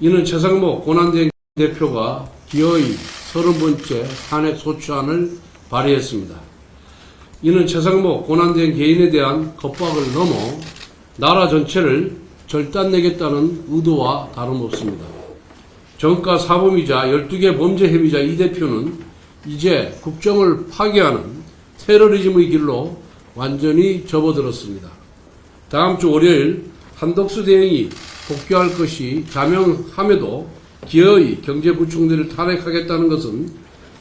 이는 최상목 권한대행 대표가 기어이 30번째 탄핵 소추안을 발의했습니다. 이는 최상목 권한대행 개인에 대한 겁박을 넘어 나라 전체를 절단내겠다는 의도와 다름없습니다. 정가 사범이자 12개 범죄 혐의자 이 대표는 이제 국정을 파괴하는 테러리즘의 길로 완전히 접어들었습니다. 다음 주 월요일 한덕수 대행이 복귀할 것이 자명함에도 기어이 경제부총리를 탄핵하겠다는 것은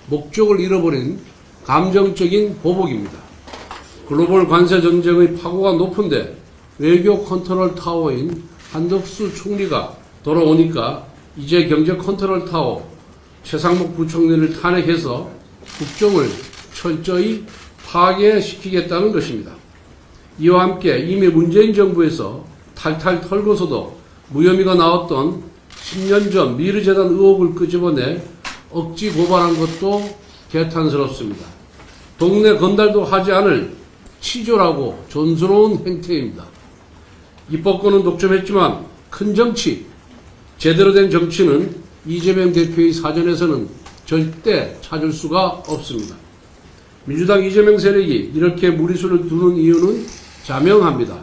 목적을 잃어버린 감정적인 보복입니다. 글로벌 관세 전쟁의 파고가 높은데 외교 컨트롤 타워인 한덕수 총리가 돌아오니까 이제 경제 컨트롤 타워 최상목 부총리를 탄핵해서 국정을 철저히 파괴시키겠다는 것입니다. 이와 함께 이미 문재인 정부에서 탈탈 털고서도 무혐의가 나왔던 10년 전 미르재단 의혹을 끄집어내 억지 고발한 것도 개탄스럽습니다. 동네 건달도 하지 않을 치졸하고 존스러운 행태입니다. 입법권은 독점했지만 큰 정치, 제대로 된 정치는 이재명 대표의 사전에서는 절대 찾을 수가 없습니다. 민주당 이재명 세력이 이렇게 무리수를 두는 이유는 자명합니다.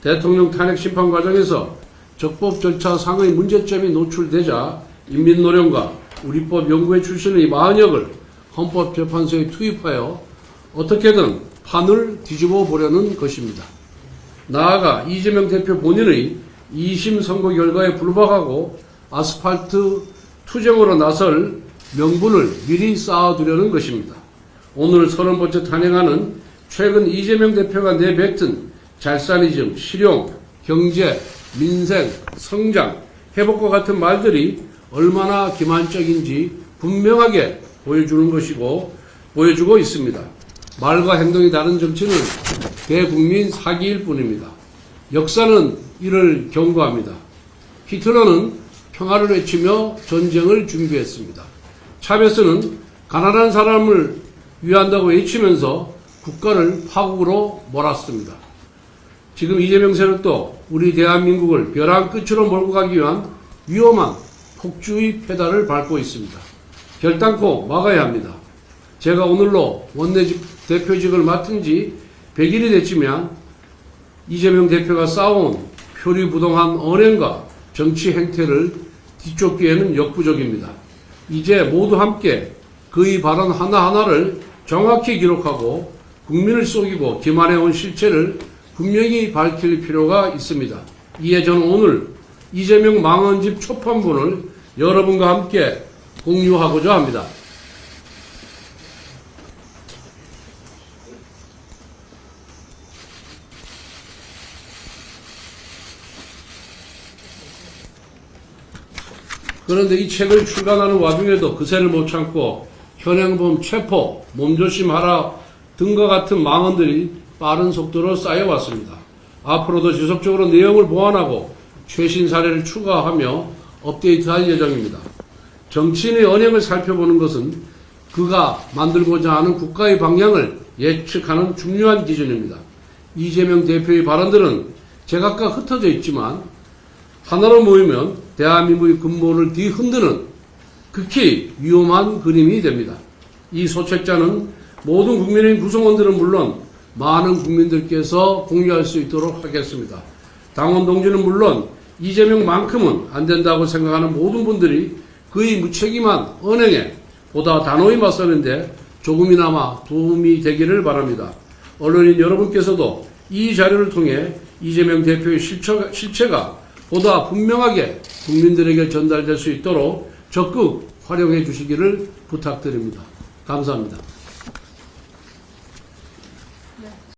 대통령 탄핵 심판 과정에서 적법 절차 상의 문제점이 노출되자 인민노련과 우리법 연구회 출신의 마흔역을 헌법재판소에 투입하여 어떻게든 판을 뒤집어 보려는 것입니다. 나아가 이재명 대표 본인의 2심 선고 결과에 불박하고 아스팔트 투쟁으로 나설 명분을 미리 쌓아두려는 것입니다. 오늘 서른 번째 탄핵하는 최근 이재명 대표가 내뱉은 잘사니즘, 실용, 경제, 민생, 성장, 회복과 같은 말들이 얼마나 기만적인지 분명하게 보여주는 것이고 보여주고 있습니다. 말과 행동이 다른 정치는 대국민 사기일 뿐입니다. 역사는 이를 경고합니다. 히틀러는 평화를 외치며 전쟁을 준비했습니다. 차베스는 가난한 사람을 위한다고 외치면서 국가를 파국으로 몰았습니다. 지금 이재명 세력도 우리 대한민국을 벼랑 끝으로 몰고 가기 위한 위험한 폭주의 페달을 밟고 있습니다. 결단코 막아야 합니다. 제가 오늘로 원내 대표직을 맡은 지 100일이 됐지만 이재명 대표가 쌓아온 표리부동한 언행과 정치 행태를 뒤쫓기에는 역부족입니다. 이제 모두 함께 그의 발언 하나하나를 정확히 기록하고 국민을 속이고 기만해온 실체를 분명히 밝힐 필요가 있습니다. 이에 저는 오늘 이재명 망언집 초판본을 여러분과 함께 공유하고자 합니다. 그런데 이 책을 출간하는 와중에도 그새를 못 참고 현행범 체포, 몸조심하라 등과 같은 망언들이 빠른 속도로 쌓여왔습니다. 앞으로도 지속적으로 내용을 보완하고 최신 사례를 추가하며 업데이트할 예정입니다. 정치인의 언행을 살펴보는 것은 그가 만들고자 하는 국가의 방향을 예측하는 중요한 기준입니다. 이재명 대표의 발언들은 제각각 흩어져 있지만 하나로 모이면 대한민국의 근본을 뒤흔드는 극히 위험한 그림이 됩니다. 이 소책자는 모든 국민의 구성원들은 물론 많은 국민들께서 공유할 수 있도록 하겠습니다. 당원 동지는 물론 이재명만큼은 안 된다고 생각하는 모든 분들이 그의 무책임한 언행에 보다 단호히 맞서는데 조금이나마 도움이 되기를 바랍니다. 언론인 여러분께서도 이 자료를 통해 이재명 대표의 실체가, 실체가 보다 분명하게 국민들에게 전달될 수 있도록 적극 활용해 주시기를 부탁드립니다. 감사합니다.